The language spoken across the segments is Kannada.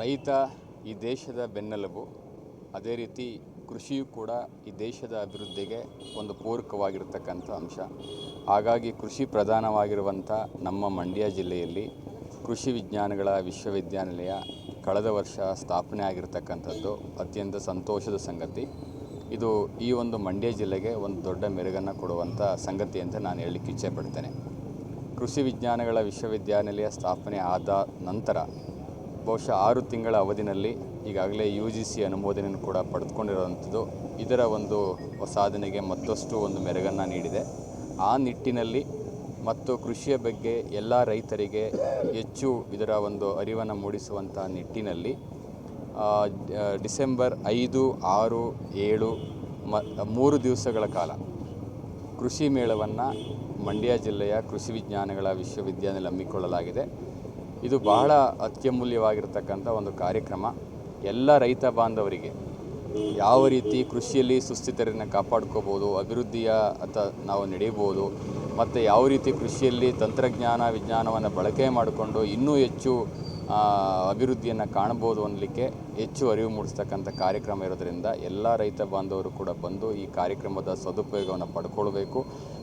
ರೈತ ಈ ದೇಶದ ಬೆನ್ನೆಲುಬು. ಅದೇ ರೀತಿ ಕೃಷಿಯು ಕೂಡ ಈ ದೇಶದ ಅಭಿವೃದ್ಧಿಗೆ ಒಂದು ಪೂರಕವಾಗಿರ್ತಕ್ಕಂಥ ಅಂಶ. ಹಾಗಾಗಿ ಕೃಷಿ ಪ್ರಧಾನವಾಗಿರುವಂಥ ನಮ್ಮ ಮಂಡ್ಯ ಜಿಲ್ಲೆಯಲ್ಲಿ ಕೃಷಿ ವಿಜ್ಞಾನಗಳ ವಿಶ್ವವಿದ್ಯಾನಿಲಯ ಕಳೆದ ವರ್ಷ ಸ್ಥಾಪನೆ ಆಗಿರತಕ್ಕಂಥದ್ದು ಅತ್ಯಂತ ಸಂತೋಷದ ಸಂಗತಿ. ಇದು ಈ ಒಂದು ಮಂಡ್ಯ ಜಿಲ್ಲೆಗೆ ಒಂದು ದೊಡ್ಡ ಮೆರುಗನ್ನು ಕೊಡುವಂಥ ಸಂಗತಿ ಅಂತ ನಾನು ಹೇಳಲಿಕ್ಕೆ ಇಚ್ಛೆಪಡ್ತೇನೆ. ಕೃಷಿ ವಿಜ್ಞಾನಗಳ ವಿಶ್ವವಿದ್ಯಾನಿಲಯ ಸ್ಥಾಪನೆ ಆದ ನಂತರ ಬಹುಶಃ ಆರು ತಿಂಗಳ ಅವಧಿನಲ್ಲಿ ಈಗಾಗಲೇ ಯು ಜಿ ಸಿ ಅನುಮೋದನೆಯನ್ನು ಕೂಡ ಪಡೆದುಕೊಂಡಿರುವಂಥದ್ದು. ಇದರ ಒಂದು ಸಾಧನೆಗೆ ಮತ್ತಷ್ಟು ಒಂದು ಮೆರಗನ್ನು ನೀಡಿದೆ. ಆ ನಿಟ್ಟಿನಲ್ಲಿ ಮತ್ತು ಕೃಷಿಯ ಬಗ್ಗೆ ಎಲ್ಲ ರೈತರಿಗೆ ಹೆಚ್ಚು ಇದರ ಒಂದು ಅರಿವನ್ನು ಮೂಡಿಸುವಂಥ ನಿಟ್ಟಿನಲ್ಲಿ ಡಿಸೆಂಬರ್ ಐದು, ಆರು, ಏಳು, ಮ, ಮೂರು ದಿವಸಗಳ ಕಾಲ ಕೃಷಿ ಮೇಳವನ್ನು ಮಂಡ್ಯ ಜಿಲ್ಲೆಯ ಕೃಷಿ ವಿಜ್ಞಾನಗಳ ವಿಶ್ವವಿದ್ಯಾನಿಲಯ ಹಮ್ಮಿಕೊಳ್ಳಲಾಗಿದೆ. ಇದು ಬಹಳ ಅತ್ಯಮೂಲ್ಯವಾಗಿರ್ತಕ್ಕಂಥ ಒಂದು ಕಾರ್ಯಕ್ರಮ. ಎಲ್ಲ ರೈತ ಬಾಂಧವರಿಗೆ ಯಾವ ರೀತಿ ಕೃಷಿಯಲ್ಲಿ ಸುಸ್ಥಿತರನ್ನು ಕಾಪಾಡ್ಕೋಬೋದು, ಅಭಿವೃದ್ಧಿಯ ಅಥವಾ ನಾವು ನಡೆಯಬಹುದು ಮತ್ತು ಯಾವ ರೀತಿ ಕೃಷಿಯಲ್ಲಿ ತಂತ್ರಜ್ಞಾನ, ವಿಜ್ಞಾನವನ್ನು ಬಳಕೆ ಮಾಡಿಕೊಂಡು ಇನ್ನೂ ಹೆಚ್ಚು ಅಭಿವೃದ್ಧಿಯನ್ನು ಕಾಣ್ಬೋದು ಅನ್ನಲಿಕ್ಕೆ ಹೆಚ್ಚು ಅರಿವು ಮೂಡಿಸ್ತಕ್ಕಂಥ ಕಾರ್ಯಕ್ರಮ ಇರೋದರಿಂದ ಎಲ್ಲ ರೈತ ಬಾಂಧವರು ಕೂಡ ಬಂದು ಈ ಕಾರ್ಯಕ್ರಮದ ಸದುಪಯೋಗವನ್ನು ಪಡ್ಕೊಳ್ಬೇಕು.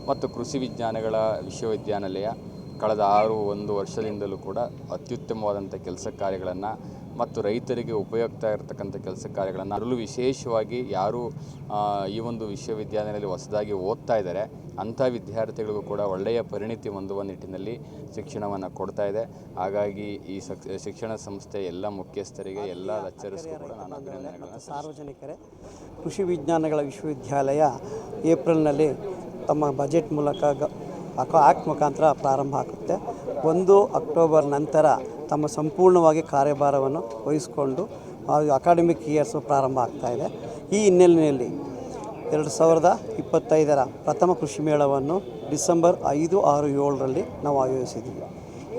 ಮತ್ತು ಕೃಷಿ ವಿಜ್ಞಾನಗಳ ವಿಶ್ವವಿದ್ಯಾನಿಲಯ ಕಳೆದ ಆರು ಒಂದು ವರ್ಷದಿಂದಲೂ ಕೂಡ ಅತ್ಯುತ್ತಮವಾದಂಥ ಕೆಲಸ ಕಾರ್ಯಗಳನ್ನು ಮತ್ತು ರೈತರಿಗೆ ಉಪಯುಕ್ತ ಇರತಕ್ಕಂಥ ಕೆಲಸ ಕಾರ್ಯಗಳನ್ನು ಅದರಲ್ಲೂ ವಿಶೇಷವಾಗಿ ಯಾರು ಈ ಒಂದು ವಿಶ್ವವಿದ್ಯಾಲಯದಲ್ಲಿ ಹೊಸದಾಗಿ ಓದ್ತಾ ಇದ್ದಾರೆ ಅಂಥ ವಿದ್ಯಾರ್ಥಿಗಳಿಗೂ ಕೂಡ ಒಳ್ಳೆಯ ಪರಿಣಿತಿ ಹೊಂದುವ ನಿಟ್ಟಿನಲ್ಲಿ ಶಿಕ್ಷಣವನ್ನು ಕೊಡ್ತಾ ಇದೆ. ಹಾಗಾಗಿ ಈ ಸಕ್ ಶಿಕ್ಷಣ ಸಂಸ್ಥೆ ಎಲ್ಲ ಮುಖ್ಯಸ್ಥರಿಗೆ ಎಲ್ಲ ಲೆಕ್ಚರರ್ಸ್ಗೂ ಕೂಡ ನಾನು ಅಭಿನಂದನೆಗಳನ್ನು ಸಾರ್ವಜನಿಕರೇ ಕೃಷಿ ವಿಜ್ಞಾನಗಳ ವಿಶ್ವವಿದ್ಯಾಲಯ ಏಪ್ರಿಲ್ನಲ್ಲಿ ತಮ್ಮ ಬಜೆಟ್ ಮೂಲಕ ಗ ಆ್ಯಕ್ಟ್ ಮುಖಾಂತರ ಪ್ರಾರಂಭ ಆಗುತ್ತೆ ಒಂದು ಅಕ್ಟೋಬರ್ ನಂತರ ತಮ್ಮ ಸಂಪೂರ್ಣವಾಗಿ ಕಾರ್ಯಭಾರವನ್ನು ವಹಿಸಿಕೊಂಡು ಅಕಾಡೆಮಿಕ್ ಇಯರ್ಸು ಪ್ರಾರಂಭ ಆಗ್ತಾ ಇದೆ. ಈ ಹಿನ್ನೆಲೆಯಲ್ಲಿ ಎರಡು ಸಾವಿರದ ಇಪ್ಪತ್ತೈದರ ಪ್ರಥಮ ಕೃಷಿ ಮೇಳವನ್ನು ಡಿಸೆಂಬರ್ ಐದು, ಆರು, ಏಳರಲ್ಲಿ ನಾವು ಆಯೋಜಿಸಿದ್ದೀವಿ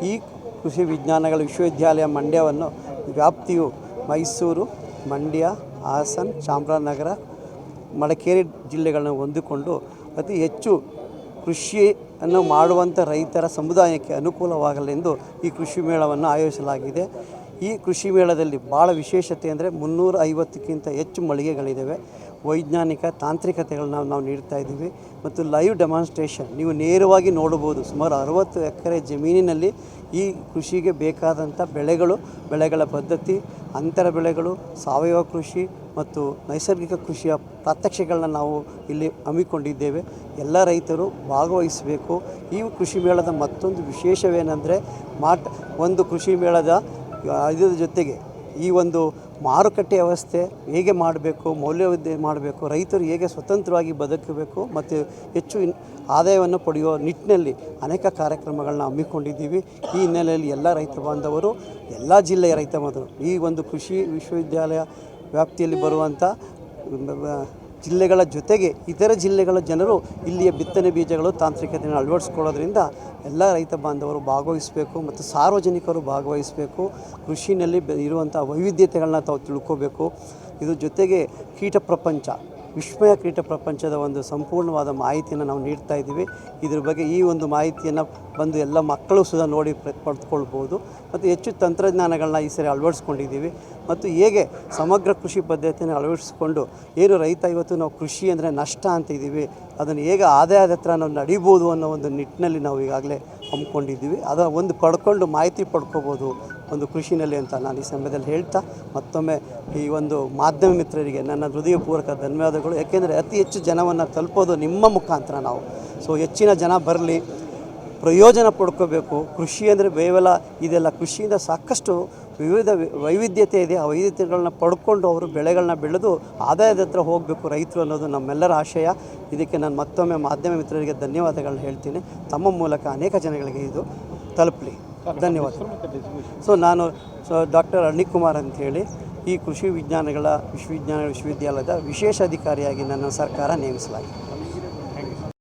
ಈ ಕೃಷಿ ವಿಜ್ಞಾನಗಳ ವಿಶ್ವವಿದ್ಯಾಲಯ ಮಂಡ್ಯವನ್ನು ವ್ಯಾಪ್ತಿಯು ಮೈಸೂರು, ಮಂಡ್ಯ, ಹಾಸನ್, ಚಾಮರಾಜನಗರ, ಮಡಿಕೇರಿ ಜಿಲ್ಲೆಗಳನ್ನು ಹೊಂದಿಕೊಂಡು ಅತಿ ಹೆಚ್ಚು ಕೃಷಿಯನ್ನು ಮಾಡುವಂಥ ರೈತರ ಸಮುದಾಯಕ್ಕೆ ಅನುಕೂಲವಾಗಲೆಂದು ಈ ಕೃಷಿ ಮೇಳವನ್ನು ಆಯೋಜಿಸಲಾಗಿದೆ. ಈ ಕೃಷಿ ಮೇಳದಲ್ಲಿ ಭಾಳ ವಿಶೇಷತೆ ಅಂದರೆ ಮುನ್ನೂರ ಐವತ್ತಕ್ಕಿಂತ ಹೆಚ್ಚು ಮಳಿಗೆಗಳಿದ್ದಾವೆ ವೈಜ್ಞಾನಿಕ ತಾಂತ್ರಿಕತೆಗಳನ್ನ ನಾವು ನೀಡ್ತಾ ಇದ್ದೀವಿ. ಮತ್ತು ಲೈವ್ ಡೆಮಾನ್ಸ್ಟ್ರೇಷನ್ ನೀವು ನೇರವಾಗಿ ನೋಡಬಹುದು ಸುಮಾರು ಅರವತ್ತು ಎಕರೆ ಜಮೀನಿನಲ್ಲಿ ಈ ಕೃಷಿಗೆ ಬೇಕಾದಂಥ ಬೆಳೆಗಳು, ಬೆಳೆಗಳ ಪದ್ಧತಿ, ಅಂತರ ಬೆಳೆಗಳು, ಸಾವಯವ ಕೃಷಿ ಮತ್ತು ನೈಸರ್ಗಿಕ ಕೃಷಿಯ ಪ್ರಾತ್ಯಕ್ಷಿಗಳನ್ನ ನಾವು ಇಲ್ಲಿ ಹಮ್ಮಿಕೊಂಡಿದ್ದೇವೆ. ಎಲ್ಲ ರೈತರು ಭಾಗವಹಿಸಬೇಕು. ಈ ಕೃಷಿ ಮೇಳದ ಮತ್ತೊಂದು ವಿಶೇಷವೇನೆಂದರೆ ಮಾಟ್ ಒಂದು ಕೃಷಿ ಮೇಳದ ಇದರ ಜೊತೆಗೆ ಈ ಒಂದು ಮಾರುಕಟ್ಟೆ ವ್ಯವಸ್ಥೆ ಹೇಗೆ ಮಾಡಬೇಕು ಮೌಲ್ಯವೃದ್ಧಿ ಮಾಡಬೇಕು, ರೈತರು ಹೇಗೆ ಸ್ವತಂತ್ರವಾಗಿ ಬದುಕಬೇಕು ಮತ್ತು ಹೆಚ್ಚು ಆದಾಯವನ್ನು ಪಡೆಯುವ ನಿಟ್ಟಿನಲ್ಲಿ ಅನೇಕ ಕಾರ್ಯಕ್ರಮಗಳನ್ನ ಹಮ್ಮಿಕೊಂಡಿದ್ದೀವಿ. ಈ ಹಿನ್ನೆಲೆಯಲ್ಲಿ ಎಲ್ಲ ರೈತ ಬಾಂಧವರು, ಎಲ್ಲ ಜಿಲ್ಲೆಯ ರೈತ ಬಾಂಧವರು, ಈ ಒಂದು ಕೃಷಿ ವಿಶ್ವವಿದ್ಯಾಲಯ ವ್ಯಾಪ್ತಿಯಲ್ಲಿ ಬರುವಂಥ ಜಿಲ್ಲೆಗಳ ಜೊತೆಗೆ ಇತರ ಜಿಲ್ಲೆಗಳ ಜನರು ಇಲ್ಲಿಯ ಬಿತ್ತನೆ ಬೀಜಗಳು ತಾಂತ್ರಿಕತೆಯನ್ನು ಅಳವಡಿಸ್ಕೊಳ್ಳೋದ್ರಿಂದ ಎಲ್ಲ ರೈತ ಬಾಂಧವರು ಭಾಗವಹಿಸಬೇಕು ಮತ್ತು ಸಾರ್ವಜನಿಕರು ಭಾಗವಹಿಸಬೇಕು. ಕೃಷಿನಲ್ಲಿ ಇರುವಂಥ ವೈವಿಧ್ಯತೆಗಳನ್ನ ತಾವು ತಿಳ್ಕೋಬೇಕು. ಇದ್ರ ಜೊತೆಗೆ ಕೀಟ ಪ್ರಪಂಚ, ವಿಸ್ಮಯ ಕೀಟ ಪ್ರಪಂಚದ ಒಂದು ಸಂಪೂರ್ಣವಾದ ಮಾಹಿತಿಯನ್ನು ನಾವು ನೀಡ್ತಾ ಇದ್ದೀವಿ. ಇದ್ರ ಬಗ್ಗೆ ಈ ಒಂದು ಮಾಹಿತಿಯನ್ನು ಬಂದು ಎಲ್ಲ ಮಕ್ಕಳು ಸಹ ನೋಡಿ ಪಡೆದುಕೊಳ್ಬೋದು ಮತ್ತು ಹೆಚ್ಚು ತಂತ್ರಜ್ಞಾನಗಳನ್ನ ಈ ಸರಿ ಅಳವಡಿಸ್ಕೊಂಡಿದ್ದೀವಿ. ಮತ್ತು ಹೇಗೆ ಸಮಗ್ರ ಕೃಷಿ ಪದ್ಧತಿಯನ್ನು ಅಳವಡಿಸಿಕೊಂಡು ಏನು ರೈತ ಇವತ್ತು ನಾವು ಕೃಷಿ ಅಂದರೆ ನಷ್ಟ ಅಂತ ಇದ್ದೀವಿ ಅದನ್ನು ಹೇಗೆ ಆದಾಯದ ಹತ್ರ ನಾವು ನಡಿಬೋದು ಅನ್ನೋ ಒಂದು ನಿಟ್ಟಿನಲ್ಲಿ ನಾವು ಈಗಾಗಲೇ ಹಮ್ಮಿಕೊಂಡಿದ್ದೀವಿ. ಅದರ ಒಂದು ಪಡ್ಕೊಂಡು ಮಾಹಿತಿ ಪಡ್ಕೋಬೋದು ಒಂದು ಕೃಷಿನಲ್ಲಿ ಅಂತ ನಾನು ಈ ಸಮಯದಲ್ಲಿ ಹೇಳ್ತಾ, ಮತ್ತೊಮ್ಮೆ ಈ ಒಂದು ಮಾಧ್ಯಮ ಮಿತ್ರರಿಗೆ ನನ್ನ ಹೃದಯಪೂರ್ವಕ ಧನ್ಯವಾದಗಳು. ಯಾಕೆಂದರೆ ಅತಿ ಹೆಚ್ಚು ಜನವನ್ನು ತಲುಪೋದು ನಿಮ್ಮ ಮುಖಾಂತರ ನಾವು. ಸೊ, ಹೆಚ್ಚಿನ ಜನ ಬರಲಿ ಪ್ರಯೋಜನ ಪಡ್ಕೋಬೇಕು. ಕೃಷಿ ಅಂದರೆ ಬೇವೆಲ್ಲ ಇದೆಲ್ಲ ಕೃಷಿಯಿಂದ ಸಾಕಷ್ಟು ವಿವಿಧ ವೈವಿಧ್ಯತೆ ಇದೆ. ಆ ವೈವಿಧ್ಯತೆಗಳನ್ನ ಪಡ್ಕೊಂಡು ಅವರು ಬೆಳೆಗಳನ್ನ ಬೆಳೆದು ಆದಾಯದ ಹತ್ರ ಹೋಗಬೇಕು ರೈತರು ಅನ್ನೋದು ನಮ್ಮೆಲ್ಲರ ಆಶಯ. ಇದಕ್ಕೆ ನಾನು ಮತ್ತೊಮ್ಮೆ ಮಾಧ್ಯಮ ಮಿತ್ರರಿಗೆ ಧನ್ಯವಾದಗಳನ್ನ ಹೇಳ್ತೀನಿ. ತಮ್ಮ ಮೂಲಕ ಅನೇಕ ಜನಗಳಿಗೆ ಇದು ತಲುಪಲಿ. ಧನ್ಯವಾದ. ಸೊ ನಾನು ಸೊ ಡಾಕ್ಟರ್ ಅಣಿಕುಮಾರ್ ಕುಮಾರ್ ಅಂಥೇಳಿ ಈ ಕೃಷಿ ವಿಜ್ಞಾನಗಳ ವಿಶ್ವವಿಜ್ಞಾನ ವಿಶ್ವವಿದ್ಯಾಲಯದ ವಿಶೇಷ ಅಧಿಕಾರಿಯಾಗಿ ನನ್ನ ಸರ್ಕಾರ ನೇಮಿಸಲಾಗಿದೆ.